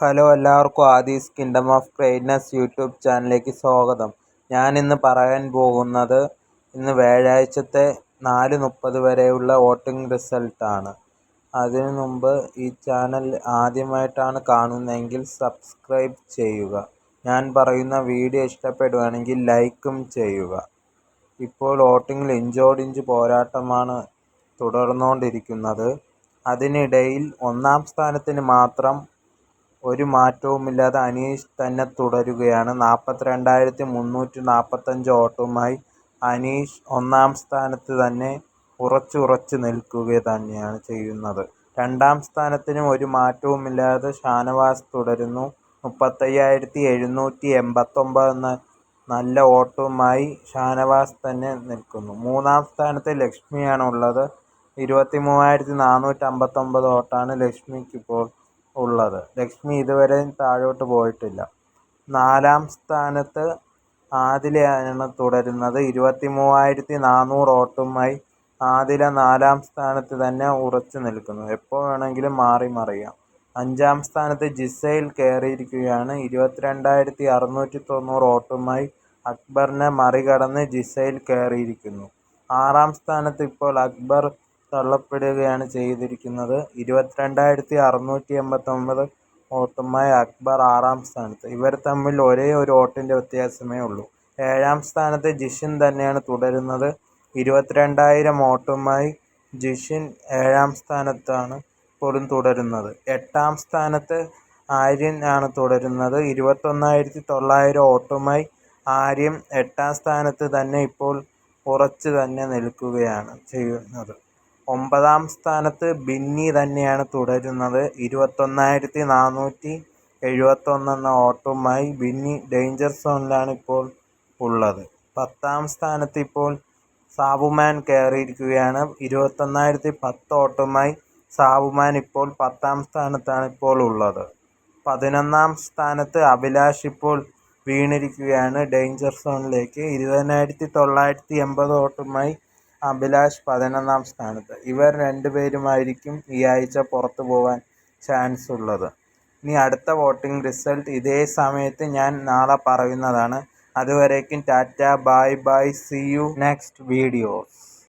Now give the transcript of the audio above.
Hello എല്ലാവർക്കും Aadi's kingdom of greatness YouTube ചാനലിലേക്ക് സ്വാഗതം. ഞാൻ ഇന്ന് പറയാൻ പോകുന്നത് ഇന്ന് വ്യാഴാഴ്ചത്തെ നാല് മുപ്പത് വരെയുള്ള വോട്ടിംഗ് റിസൾട്ടാണ് അതിനു മുമ്പ് ഈ ചാനൽ ആദ്യമായിട്ടാണ് കാണുന്നതെങ്കിൽ സബ്സ്ക്രൈബ് ചെയ്യുക. ഞാൻ പറയുന്ന വീഡിയോ ഇഷ്ടപ്പെടുകയാണെങ്കിൽ ലൈക്കും ചെയ്യുക. ഇപ്പോൾ വോട്ടിങ്ങിൽ ഇഞ്ചോടിഞ്ച് പോരാട്ടമാണ് തുടർന്നുകൊണ്ടിരിക്കുന്നത്. അതിനിടയിൽ ഒന്നാം സ്ഥാനത്തിന് മാത്രം ഒരു മാറ്റവുമില്ലാതെ അനീഷ് തന്നെ തുടരുകയാണ്. നാൽപ്പത്തിരണ്ടായിരത്തി മുന്നൂറ്റി നാൽപ്പത്തഞ്ച് വോട്ടുമായി അനീഷ് ഒന്നാം സ്ഥാനത്ത് തന്നെ ഉറച്ചുറച്ച് നിൽക്കുക തന്നെയാണ് ചെയ്യുന്നത്. രണ്ടാം സ്ഥാനത്തിനും ഒരു മാറ്റവുമില്ലാതെ ഷാനവാസ് തുടരുന്നു. മുപ്പത്തയ്യായിരത്തി എഴുന്നൂറ്റി എൺപത്തൊമ്പത് നല്ല വോട്ടുമായി ഷാനവാസ് തന്നെ നിൽക്കുന്നു. മൂന്നാം സ്ഥാനത്ത് ലക്ഷ്മിയാണ് ഉള്ളത് ഇരുപത്തി മൂവായിരത്തി നാനൂറ്റി അമ്പത്തൊമ്പത് വോട്ടാണ് ലക്ഷ്മിക്കിപ്പോൾ ഉള്ളത്. ലക്ഷ്മി ഇതുവരെയും താഴോട്ട് പോയിട്ടില്ല. നാലാം സ്ഥാനത്ത് ആദിലയാണ് തുടരുന്നത്. ഇരുപത്തി മൂവായിരത്തി നാനൂറ് വോട്ടുമായി ആദില നാലാം സ്ഥാനത്ത് തന്നെ ഉറച്ചു നിൽക്കുന്നു. എപ്പോൾ വേണമെങ്കിലും മാറി മറിയാം. അഞ്ചാം സ്ഥാനത്ത് ജിസൈൽ കയറിയിരിക്കുകയാണ്. ഇരുപത്തിരണ്ടായിരത്തി അറുന്നൂറ്റി തൊണ്ണൂറ് വോട്ടുമായി അക്ബറിനെ മറികടന്ന് ജിസൈൽ കയറിയിരിക്കുന്നു. ആറാം സ്ഥാനത്ത് ഇപ്പോൾ അക്ബർ തള്ളപ്പെടുകയാണ് ചെയ്തിരിക്കുന്നത്. ഇരുപത്തിരണ്ടായിരത്തി അറുന്നൂറ്റി എൺപത്തൊമ്പത് വോട്ടുമായി അക്ബർ ആറാം സ്ഥാനത്ത്. ഇവർ തമ്മിൽ ഒരേ ഒരു വോട്ടിന്റെ വ്യത്യാസമേ ഉള്ളൂ. ഏഴാം സ്ഥാനത്ത് ജിഷിൻ തന്നെയാണ് തുടരുന്നത്. ഇരുപത്തിരണ്ടായിരം വോട്ടുമായി ജിഷിൻ ഏഴാം സ്ഥാനത്താണ് ഇപ്പോഴും തുടരുന്നത്. എട്ടാം സ്ഥാനത്ത് ആര്യൻ ആണ് തുടരുന്നത്. ഇരുപത്തൊന്നായിരത്തി തൊള്ളായിരം വോട്ടുമായി ആര്യൻ എട്ടാം സ്ഥാനത്ത് തന്നെ ഇപ്പോൾ കുറച്ച് തന്നെ നിൽക്കുകയാണ് ചെയ്യുന്നത്. ഒമ്പതാം സ്ഥാനത്ത് ബിന്നി തന്നെയാണ് തുടരുന്നത്. ഇരുപത്തൊന്നായിരത്തി നാനൂറ്റി എഴുപത്തൊന്ന് എന്ന ഓട്ടവുമായി ബിന്നി ഡേഞ്ചർ സോണിലാണ് ഇപ്പോൾ ഉള്ളത്. പത്താം സ്ഥാനത്ത് ഇപ്പോൾ സാബുമാൻ കയറിയിരിക്കുകയാണ്. ഇരുപത്തൊന്നായിരത്തി പത്ത് ഓട്ടവുമായി സാബുമാൻ ഇപ്പോൾ പത്താം സ്ഥാനത്താണ് ഇപ്പോൾ ഉള്ളത്. പതിനൊന്നാം സ്ഥാനത്ത് അഭിലാഷ് ഇപ്പോൾ വീണിരിക്കുകയാണ് ഡേഞ്ചർ സോണിലേക്ക്. ഇരുപതിനായിരത്തി തൊള്ളായിരത്തി എൺപത് വോട്ടുമായി അഭിലാഷ് പതിനൊന്നാം സ്ഥാനത്ത്. ഇവർ രണ്ടുപേരുമായിരിക്കും ഈ ആഴ്ച പുറത്തു പോകാൻ ചാൻസ് ഉള്ളത്. ഇനി അടുത്ത വോട്ടിംഗ് റിസൾട്ട് ഇതേ സമയത്ത് ഞാൻ നാളെ പറയുന്നതാണ്. അതുവരേക്കും tata bye bye see you next videos